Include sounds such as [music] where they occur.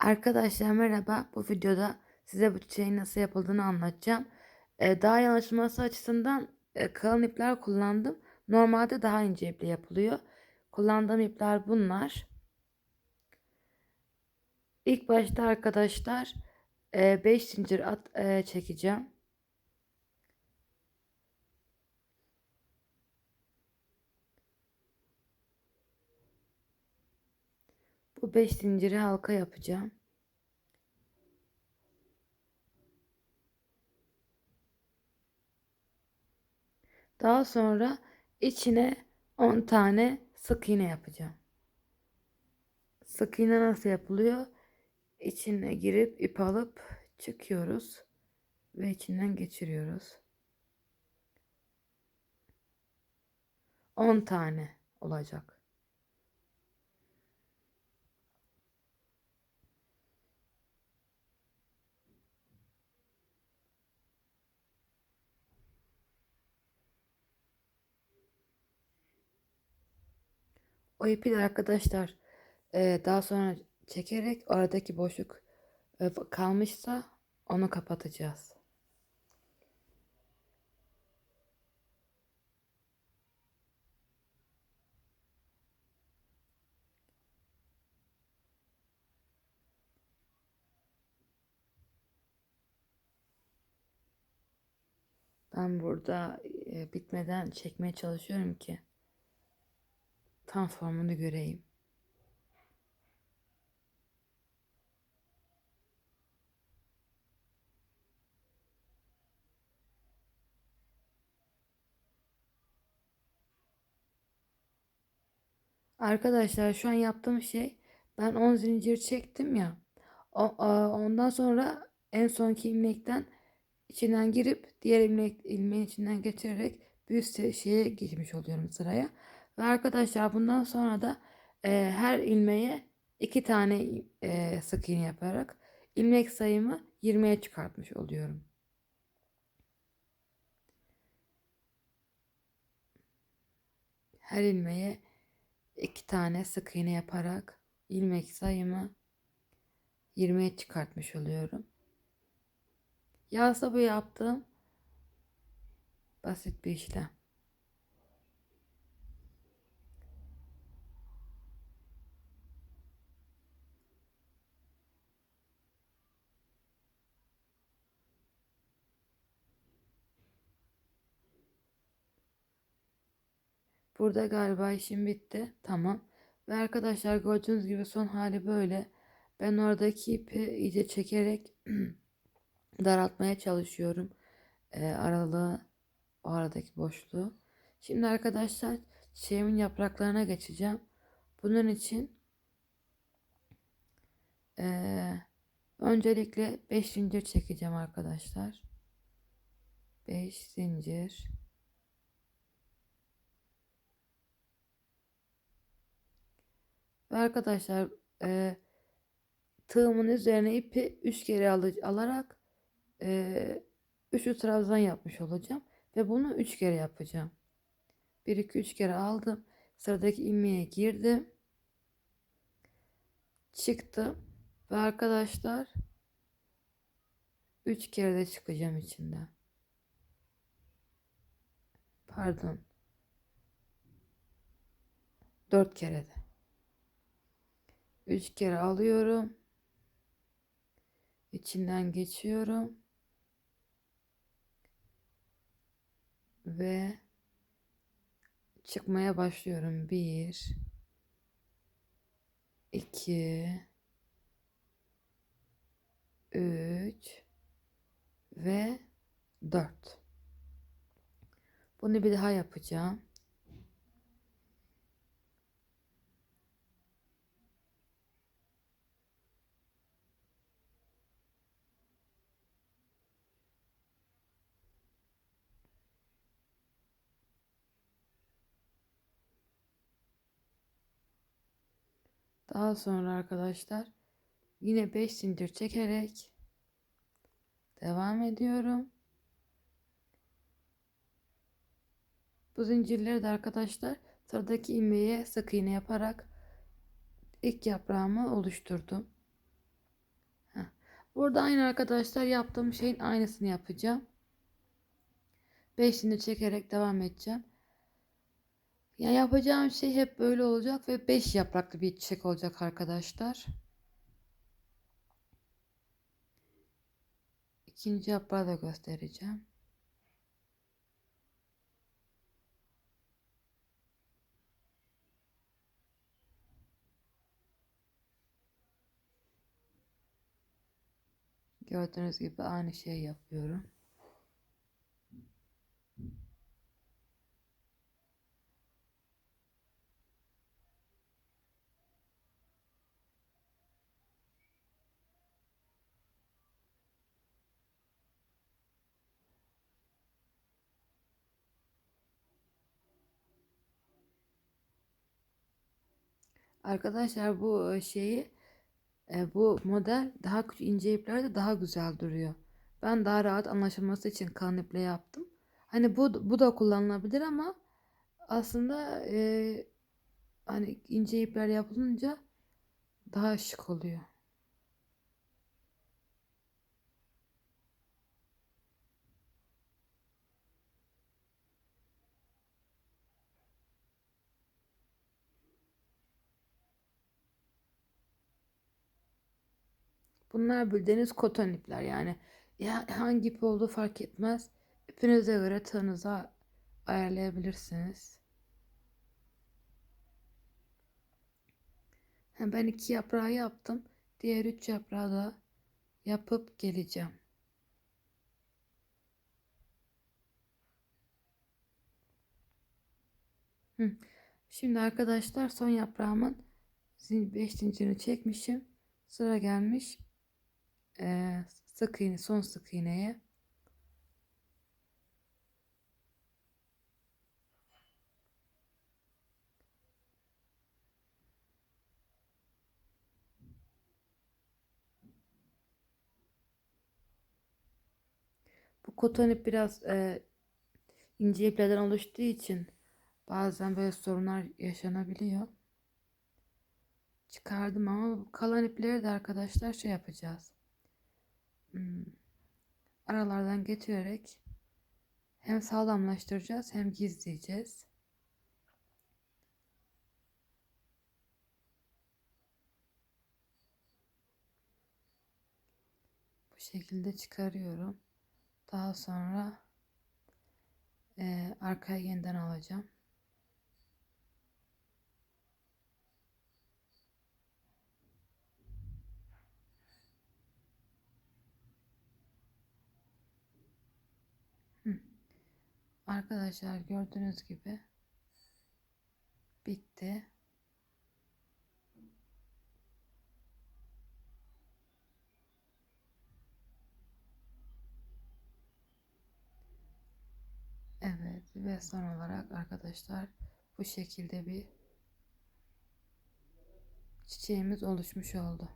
Arkadaşlar merhaba. Bu videoda size bu çiçeğin nasıl yapıldığını anlatacağım. Ee, daha iyi anlaşılması açısından e, kalın ipler kullandım. Normalde daha ince iple yapılıyor. Kullandığım ipler bunlar. İlk başta arkadaşlar 5 zincir at e, çekeceğim. Bu 5 zinciri halka yapacağım. Daha sonra içine 10 tane sık iğne yapacağım. Sık iğne nasıl yapılıyor? İçine girip ip alıp çıkıyoruz ve içinden geçiriyoruz. 10 tane olacak. O ipi de arkadaşlar e, daha sonra çekerek aradaki boşluk e, kalmışsa onu kapatacağız. Ben burada e, bitmeden çekmeye çalışıyorum ki tam formunu göreyim. Arkadaşlar şu an yaptığım şey ben 10 zincir çektim ya. O, ondan sonra en sonki ilmekten içinden girip diğer ilmek ilmeğin içinden geçirerek bir üst şeye geçmiş oluyorum sıraya. Ve arkadaşlar bundan sonra da e, her ilmeğe iki tane e, sık iğne yaparak ilmek sayımı 20'ye çıkartmış oluyorum. Her ilmeğe iki tane sık iğne yaparak ilmek sayımı 20'ye çıkartmış oluyorum. Yazda bu yaptığım basit bir işlem. Burada galiba işim bitti. Tamam. Ve arkadaşlar gördüğünüz gibi son hali böyle. Ben oradaki ipi iyice çekerek [clears throat] daraltmaya çalışıyorum. E, aralığı o aradaki boşluğu. Şimdi arkadaşlar çiçeğimin yapraklarına geçeceğim. Bunun için e, öncelikle 5 zincir çekeceğim arkadaşlar. 5 zincir. Ve arkadaşlar e, tığımın üzerine ipi 3 kere al alarak e, üçlü trabzan yapmış olacağım. Ve bunu 3 kere yapacağım. 1 2 3 kere aldım. Sıradaki ilmeğe girdim. Çıktım. Ve arkadaşlar 3 kere de çıkacağım içinden. Pardon. 4 kere de. 3 kere alıyorum. İçinden geçiyorum. Ve çıkmaya başlıyorum. 1 2 3 ve 4. Bunu bir daha yapacağım. Daha sonra arkadaşlar yine 5 zincir çekerek devam ediyorum. Bu zincirleri de arkadaşlar sıradaki ilmeğe sık iğne yaparak ilk yaprağımı oluşturdum. Burada aynı arkadaşlar yaptığım şeyin aynısını yapacağım. 5'ini çekerek devam edeceğim. Ya yapacağım şey hep böyle olacak ve 5 yapraklı bir çiçek olacak arkadaşlar. İkinci yaprağı da göstereceğim. Gördüğünüz gibi aynı şeyi yapıyorum. Arkadaşlar bu e, şeyi e, bu model daha küçük ince iplerde daha güzel duruyor. Ben daha rahat anlaşılması için kalın iple yaptım. Hani bu bu da kullanılabilir ama aslında e, hani ince ipler yapılınca daha şık oluyor. Bunlar bildiğiniz koton ipler yani. Ya hangi ip olduğu fark etmez. İpinize göre tığınıza ayarlayabilirsiniz. Ben iki yaprağı yaptım. Diğer üç yaprağı da yapıp geleceğim. Şimdi arkadaşlar son yaprağımın 5 zincirini çekmişim. Sıra gelmiş e, sık iğne son sık iğneye Bu koton ip biraz e, ince iplerden oluştuğu için bazen böyle sorunlar yaşanabiliyor. Çıkardım ama kalan ipleri de arkadaşlar şey yapacağız. Hmm, aralardan getirerek hem sağlamlaştıracağız hem gizleyeceğiz. Bu şekilde çıkarıyorum. Daha sonra e, arkaya yeniden alacağım. Arkadaşlar gördüğünüz gibi bitti. Evet ve son olarak arkadaşlar bu şekilde bir çiçeğimiz oluşmuş oldu.